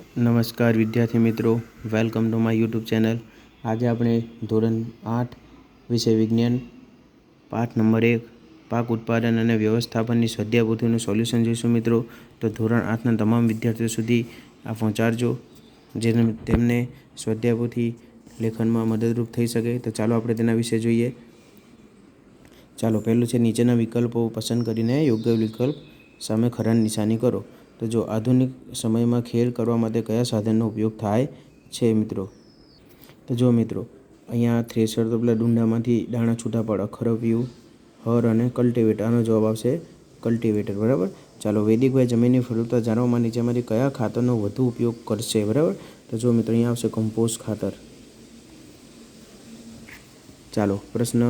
નમસ્કાર વિદ્યાર્થી મિત્રો welcome to my YouTube channel આજે આપણે ધોરણ આઠ વિષય વિજ્ઞાન, પાઠ નંબર એક, પાક ઉત્પાદન અને વ્યવસ્થાપનની સ્વાધ્યાયપોથીનું સોલ્યુશન જોઈશું મિત્રો. તો ધોરણ આઠના તમામ વિદ્યાર્થીઓ સુધી આ પહોંચાડજો, જેને તેમને સ્વાધ્યાયપોથી લેખનમાં મદદરૂપ થઈ શકે. તો ચાલો આપણે તેના વિશે જોઈએ. ચાલો, પહેલું છે, નીચેના વિકલ્પો પસંદ કરીને યોગ્ય વિકલ્પ સામે ખરાની નિશાની કરો. તો જો આધુનિક સમયમાં ખેલ કરવા માટે કયા સાધનનો ઉપયોગ થાય છે મિત્રો? તો જો મિત્રો, અહીંયા થ્રેશર તો પેલા ડુંડામાંથી દાણા છૂટા પાડવા ખરપિયું હર અને કલ્ટિવેટર, આનો જવાબ આવશે કલ્ટિવેટર, બરાબર? ચાલો વૈદિકભાઈ જમીનની ફળદ્રુપતા જાણવા નીચેમાંથી કયા ખાતરનો વધુ ઉપયોગ કરશે, બરાબર? તો જો મિત્રો, અહીંયા આવશે કમ્પોસ્ટ ખાતર. ચાલો, પ્રશ્ન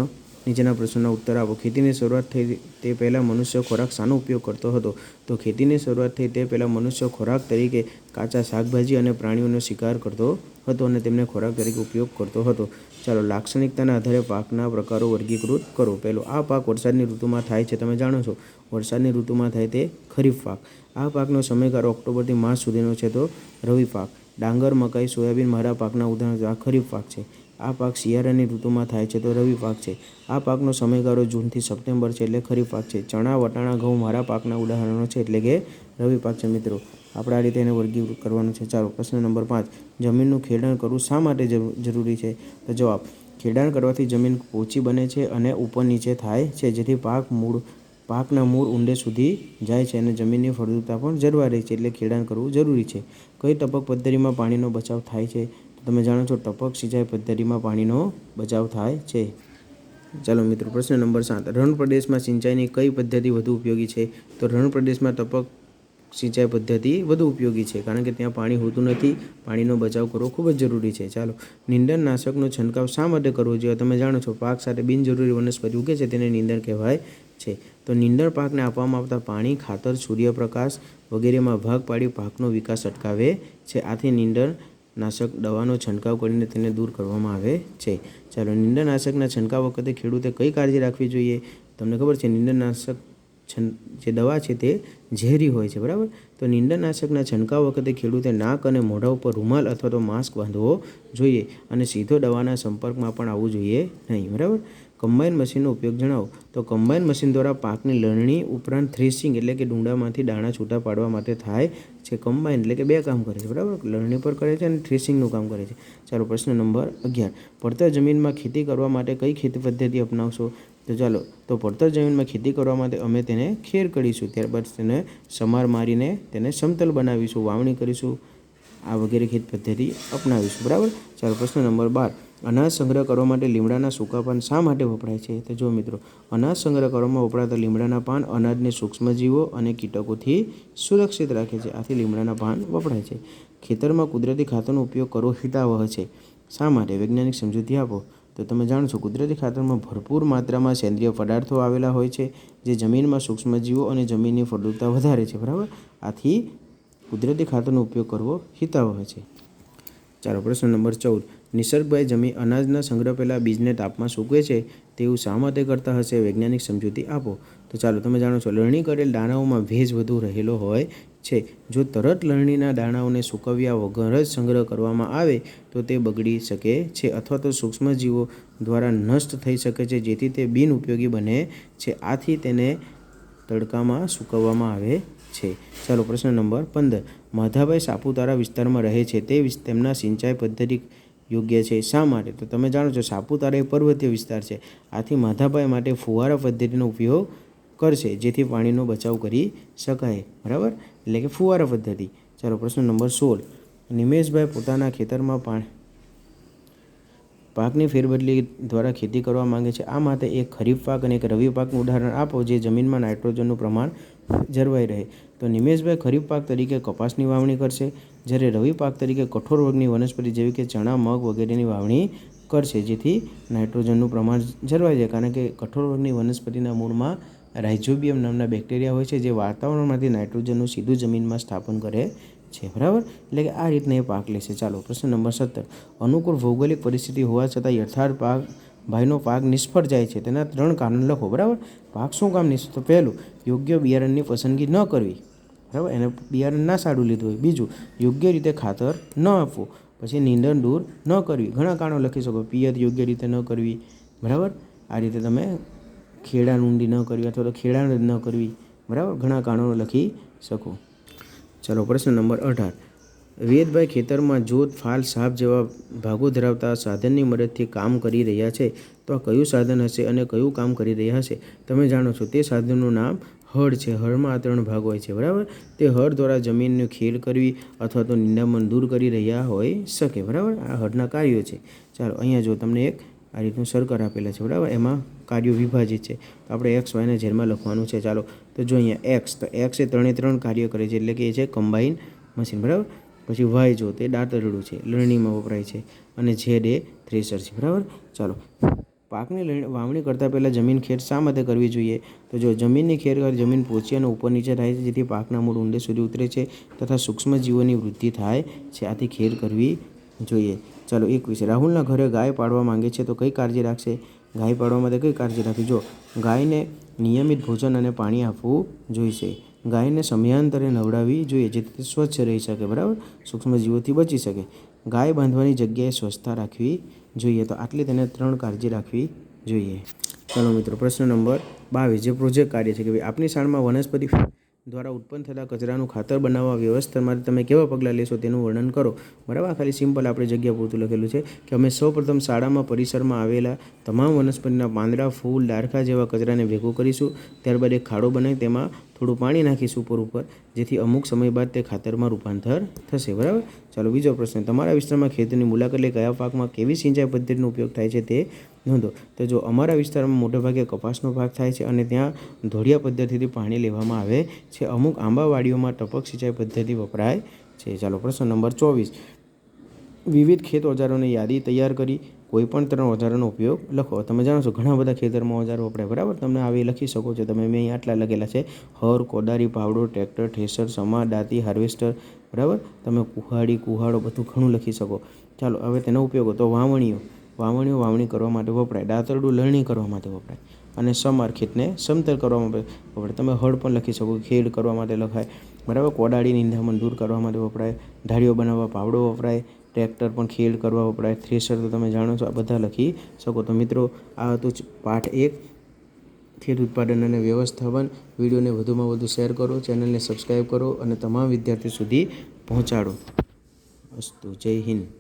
નીચેના પ્રશ્નોના ઉત્તર આપો. ખેતીની શરૂઆત થઈ તે પહેલાં મનુષ્ય ખોરાક શાનો ઉપયોગ કરતો હતો? તો ખેતીની શરૂઆત થઈ તે પહેલાં મનુષ્ય ખોરાક તરીકે કાચા શાકભાજી અને પ્રાણીઓનો શિકાર કરતો હતો અને તેમને ખોરાક તરીકે ઉપયોગ કરતો હતો. ચાલો, લાક્ષણિકતાના આધારે પાકના પ્રકારો વર્ગીકૃત કરો. પહેલો, આ પાક વરસાદની ઋતુમાં થાય છે. તમે જાણો છો, વરસાદની ઋતુમાં થાય તે ખરીફ પાક. આ પાકનો સમયગાળો ઓક્ટોબરથી માર્ચ સુધીનો છે તો રવિ પાક. ડાંગર, મકાઈ, સોયાબીન, મારા પાકના ઉદાહરણ આ ખરીફ પાક છે. આ પાક શિયાળાની ઋતુમાં થાય છે તો રવિ પાક છે. આ પાકનો સમયગાળો જૂનથી સપ્ટેમ્બર છે એટલે ખરીફ પાક છે. ચણા, વટાણા, ઘઉં મારા પાકના ઉદાહરણો છે એટલે કે રવિ પાક છે મિત્રો. આપણે આ રીતે એને વર્ગીકૃત કરવાનું છે. ચાલો, પ્રશ્ન નંબર પાંચ. જમીનનું ખેડાણ કરવું શા માટે જરૂરી છે? તો જવાબ, ખેડાણ કરવાથી જમીન પોચી બને છે અને ઉપર નીચે થાય છે. જેથી પાક મૂળ, પાકના મૂળ ઊંડે સુધી જાય છે અને જમીનની ફળદ્રુપતા પણ જળવાઈ રહે છે એટલે ખેડાણ કરવું જરૂરી છે. કઈ ટપક પદ્ધતિમાં પાણીનો બચાવ થાય છે? તમે જાણો છો, ટપક સિંચાઈ પદ્ધતિમાં પાણીનો બચાવ થાય છે. ચાલો મિત્રો, પ્રશ્ન નંબર સાત. રણ પ્રદેશમાં સિંચાઈની કઈ પદ્ધતિ વધુ ઉપયોગી છે? તો રણ પ્રદેશમાં ટપક સિંચાઈ પદ્ધતિ વધુ ઉપયોગી છે, કારણ કે ત્યાં પાણી હોતું નથી. પાણીનો બચાવ કરવો ખૂબ જ જરૂરી છે. ચાલો નિંદણનાશકનો છંટકાવ શા માટે કરવો જોઈએ? તમે જાણો છો, પાક સાથે બિનજરૂરી વનસ્પતિ ઉગે છે, તેને નિંદણ કહેવાય છે. તો નિંદણ પાકને આપવામાં આવતા પાણી, ખાતર, સૂર્યપ્રકાશ વગેરેમાં ભાગ પાડી પાકનો વિકાસ અટકાવે છે. આથી નિંદણ નાશક દવાનો છંટકાવ કરીને તેને દૂર કરવામાં આવે છે. ચાલો નિંદનાશકના છંટકાવ વખતે ખેડૂતે કઈ કાળજી રાખવી જોઈએ? તમને ખબર છે નિંદનાશક છન જે દવા છે તે ઝેરી હોય છે, બરાબર? તો નિંદનાશકના છંટકાવ વખતે ખેડૂતે નાક અને મોઢા ઉપર રૂમાલ અથવા તો માસ્ક બાંધવો જોઈએ અને સીધો દવાના સંપર્કમાં પણ આવવું જોઈએ નહીં, બરાબર? કમ્બાઈન મશીનનો ઉપયોગ જણાવો. તો કમ્બાઈન મશીન દ્વારા પાકની લણણી ઉપરાંત થ્રેસિંગ એટલે કે ડુંડામાંથી દાણા છૂટા પાડવા માટે થાય છે કમ્બાઈન એટલે કે બે કામ કરે છે, બરાબર? લણણી પર કરે છે અને થ્રેસિંગનું કામ કરે છે. ચાલો, પ્રશ્ન નંબર અગિયાર. પડતર જમીનમાં ખેતી કરવા માટે કઈ ખેતી પદ્ધતિ અપનાવશો? તો ચાલો, તો પડતર જમીનમાં ખેતી કરવા માટે અમે તેને ખેર કરીશું, ત્યારબાદ તેને સમાર મારીને તેને સમતલ બનાવીશું, વાવણી કરીશું, આ વગેરે ખેત પદ્ધતિ અપનાવીશું, બરાબર? ચાલો, પ્રશ્ન નંબર બાર. અનાજ સંગ્રહ કરવા માટે લીમડાના સૂકા પાન શા માટે વપરાય છે? તો જો મિત્રો, અનાજ સંગ્રહ કરવામાં વપરાતા લીમડાના પાન અનાજને સૂક્ષ્મજીવો અને કીટકોથી સુરક્ષિત રાખે છે. આથી લીમડાના પાન વપરાય છે. ખેતરમાં કુદરતી ખાતરનો ઉપયોગ કરવો હિતાવહ છે. શા માટે? વૈજ્ઞાનિક સમજૂતી આપો. તો તમે જાણો છો કુદરતી ખાતરમાં ભરપૂર માત્રામાં સેન્દ્રિય પદાર્થો આવેલા હોય છે, જે જમીનમાં સૂક્ષ્મજીવો અને જમીનની ફળદ્રુપતા વધારે છે, બરાબર? આથી કુદરતી ખાતરનો ઉપયોગ કરવો હિતાવહ છે. ચાલો, પ્રશ્ન નંબર ચૌદ. નિસર્ગભાઈ જમીન અનાજના સંગ્રહ પહેલાં બીજને તાપમાં સૂકવે છે તેવું શા માટે કરતા હશે વૈજ્ઞાનિક સમજૂતી આપો. તો ચાલો તમે જાણો છો, લણણી કરેલ દાણાઓમાં ભેજ વધુ રહેલો હોય છે. જો તરત લણણીના દાણાઓને સૂકવ્યા વગર જ સંગ્રહ કરવામાં આવે, તો તે બગડી શકે છે અથવા તો સૂક્ષ્મજીવો દ્વારા નષ્ટ થઈ શકે છે, જેથી તે બિનઉપયોગી બને છે. આથી તેને તડકામાં સૂકવવામાં આવે છે. ચાલો પ્રશ્ન નંબર પંદર. માધાભાઈ સાપુતારા વિસ્તારમાં રહે છે. તે તેમના સિંચાઈ પદ્ધતિ યોગ્ય છે, શા માટે? તો તમે જાણો છો, સાપુતારા એ પર્વતીય વિસ્તાર છે. આથી માધાભાઈ માટે ફુવારા પદ્ધતિનો ઉપયોગ કરશે, જેથી પાણીનો બચાવ કરી શકાય. બરાબર? એટલે કે ફુવારા પદ્ધતિ. ચાલો પ્રશ્ન નંબર સોળ. નિમેશભાઈ પોતાના ખેતરમાં પાણી પાકની ફેરબદલી દ્વારા ખેતી કરવા માંગે છે. આ માટે એક ખરીફ પાક અને એક રવિ પાકનું ઉદાહરણ આપો, જે જમીનમાં નાઇટ્રોજનનું પ્રમાણ જળવાઈ રહે. તો નિમેશભાઈ, ખરીફ પાક તરીકે કપાસની વાવણી કરશે, જ્યારે રવિ પાક તરીકે કઠોર વર્ગની વનસ્પતિ જેવી કે ચણા, મગ વગેરેની વાવણી કરશે, જેથી નાઇટ્રોજનનું પ્રમાણ જળવાઈ જાય. કારણ કે કઠોર વર્ગની વનસ્પતિના મૂળમાં રાઇઝોબિયમ નામના બેક્ટેરિયા હોય છે, જે વાતાવરણમાંથી નાઇટ્રોજનનું સીધું જમીનમાં સ્થાપન કરે છે, બરાબર? એટલે કે આ રીતના એ પાક લેશે ચાલો, પ્રશ્ન નંબર સત્તર. અનુકૂળ ભૌગોલિક પરિસ્થિતિ હોવા છતાં યથાર્થ પાક, ભાઈનો પાક નિષ્ફળ જાય છે. તેના ત્રણ કારણ લખો, બરાબર? પાક શું કામ નિષ્ફળ? તો પહેલું, યોગ્ય બિયારણની પસંદગી ન કરવી, બરાબર? એને બિયારણ ના સારું લીધું હોય. બીજું, યોગ્ય રીતે ખાતર ન આપવું, પછી નીંદણ દૂર ન કરવી. ઘણા કારણો લખી શકો. પિયત યોગ્ય રીતે ન કરવી, બરાબર? આ રીતે તમે ખેડાણ ઊંડી ન કરવી અથવા તો ખેડાણ ન કરવી, બરાબર? ઘણા કારણો લખી શકો. ચલો, પ્રશ્ન નંબર અઢાર. વેદભાઈ ખેતરમાં જોત, ફાલ, સાપ જેવા ભાગો ધરાવતા સાધનની મદદથી કામ કરી રહ્યા છે. તો આ કયું સાધન હશે અને કયું કામ કરી રહ્યા હશે તમે જાણો છો, તે સાધનનું નામ હળ છે. હળમાં આ ત્રણ ભાગ હોય છે, બરાબર? તે હળ દ્વારા જમીનની ખેડ કરવી અથવા તો નિંદામણ દૂર કરી રહ્યા હોઈ શકે, બરાબર? આ હળના કાર્યો છે. ચાલો, અહીંયા જો તમને એક આ રીતનું સરકાર આપેલા છે, બરાબર? એમાં કાર્યો વિભાજિત છે. તો આપણે એક્સ વાયને ઝેરમાં લખવાનું છે, ચાલો. તો જો અહીંયા એક્સ તો એક્સ એ ત્રણે ત્રણ કાર્ય કરે છે, એટલે કે એ છે કમ્બાઈન મશીન બરાબર? પછી વાય જો તે દાંતરડું છે, લણણીમાં વપરાય છે, અને ઝેડ એ થ્રેસર છે, બરાબર? ચાલો. પાકની વાવણી કરતાં પહેલાં જમીન ખેડ શા માટે કરવી જોઈએ? તો જો જમીનની ખેડ જમીન પોચી અને ઉપર નીચે થાય છે, જેથી પાકના મૂળ ઊંડે સુધી ઉતરે છે, તથા સૂક્ષ્મ જીવોની વૃદ્ધિ થાય છે, આથી ખેડ કરવી જોઈએ. ચાલો એક વિશે રાહુલના ઘરે ગાય પાડવા માંગે છે તો કઈ કાળજી રાખશે? ગાય પાડવા માટે કઈ કાળજી રાખવી જો, ગાયને નિયમિત ભોજન અને પાણી આપવું જોઈશે. ગાયને સમયાંતરે નવડાવવી જોઈએ જેથી તે સ્વચ્છ રહી શકે, બરાબર? સૂક્ષ્મ જીવોથી બચી શકે. ગાય બાંધવાની જગ્યાએ સ્વચ્છતા રાખવી જોઈએ તો આટલી તેને ત્રણ કાળજી રાખવી જોઈએ. ચાલો મિત્રો, પ્રશ્ન નંબર બાવીસ. જે પ્રોજેક્ટ કાર્ય છે કે ભાઈ, આપની શાળામાં વનસ્પતિ દ્વારા ઉત્પન્ન થતા કચરાનું ખાતર બનાવવા વ્યવસ્થા માટે તમે કેવા પગલાં લેશો તેનું વર્ણન કરો. બરાબર? ખાલી સિમ્પલ આપણે જગ્યા પૂરતું લખેલું છે કે અમે સૌપ્રથમ શાળામાં, પરિસરમાં આવેલા તમામ વનસ્પતિના પાંદડા, ફૂલ, ડારખા જેવા કચરાને ભેગું કરીશું. ત્યારબાદ એક ખાડો બનાવી તેમાં થોડું પાણી નાખીશું ઉપર ઉપર, જેથી અમુક સમય બાદ તે ખાતરમાં રૂપાંતર થશે. બરાબર? ચાલો બીજો પ્રશ્ન. તમારા વિસ્તારમાં ખેતીની મુલાકાત લઈ કયા પાકમાં કેવી સિંચાઈ પદ્ધતિનો ઉપયોગ થાય છે તે નોંધો. તો જો અમારા વિસ્તારમાં મોટેભાગે કપાસનો ભાગ થાય છે અને ત્યાં ધોળિયા પદ્ધતિથી પાણી લેવામાં આવે છે. અમુક આંબાવાડીઓમાં ટપક સિંચાઈ પદ્ધતિ વપરાય છે. ચાલો, પ્રશ્ન નંબર ચોવીસ. વિવિધ ખેત ઓજારોની યાદી તૈયાર કરી કોઈપણ ત્રણ ઓજારોનો ઉપયોગ લખો. તમે જાણો છો ઘણા બધા ખેતરમાં ઓજારો વપરાય. બરાબર? તમને આવી લખી શકો છો. તમે મેં અહીં આટલા લખેલા છે. હર, કોદારી, પાવડો, ટ્રેક્ટર, ઠેસર, સમા, દાંતી, હાર્વેસ્ટર. બરાબર? તમે કુહાડી, કુહાડો બધું ઘણું લખી શકો. ચાલો, હવે તેનો ઉપયોગ તો વાવણીઓ. વાવણીઓ વાવણી કરવા માટે વપરાય, દાતરડું લણણી કરવા માટે વપરાય અને સમર ખેતને સમતલ કરવા માટે વપરાય. તમે હળ પણ લખી શકો ખેડ કરવા માટે લખાય. બરાબર? કોડાળી નિંદામણ દૂર કરવા માટે વપરાય. ઢાળીઓ બનાવવા પાવડો વપરાય. ટ્રેક્ટર પણ ખેડ કરવા વપરાય. થ્રેશર તો તમે જાણો છો, આ બધા લખી શકો. તો મિત્રો, આ હતું પાઠ એક. ખેત ઉત્પાદન અને વ્યવસ્થાપન. વિડીયોને વધુમાં વધુ શેર કરો, ચેનલને સબસ્ક્રાઈબ કરો અને તમામ વિદ્યાર્થીઓ સુધી પહોંચાડો. અસ્તુ. જય હિન્દ.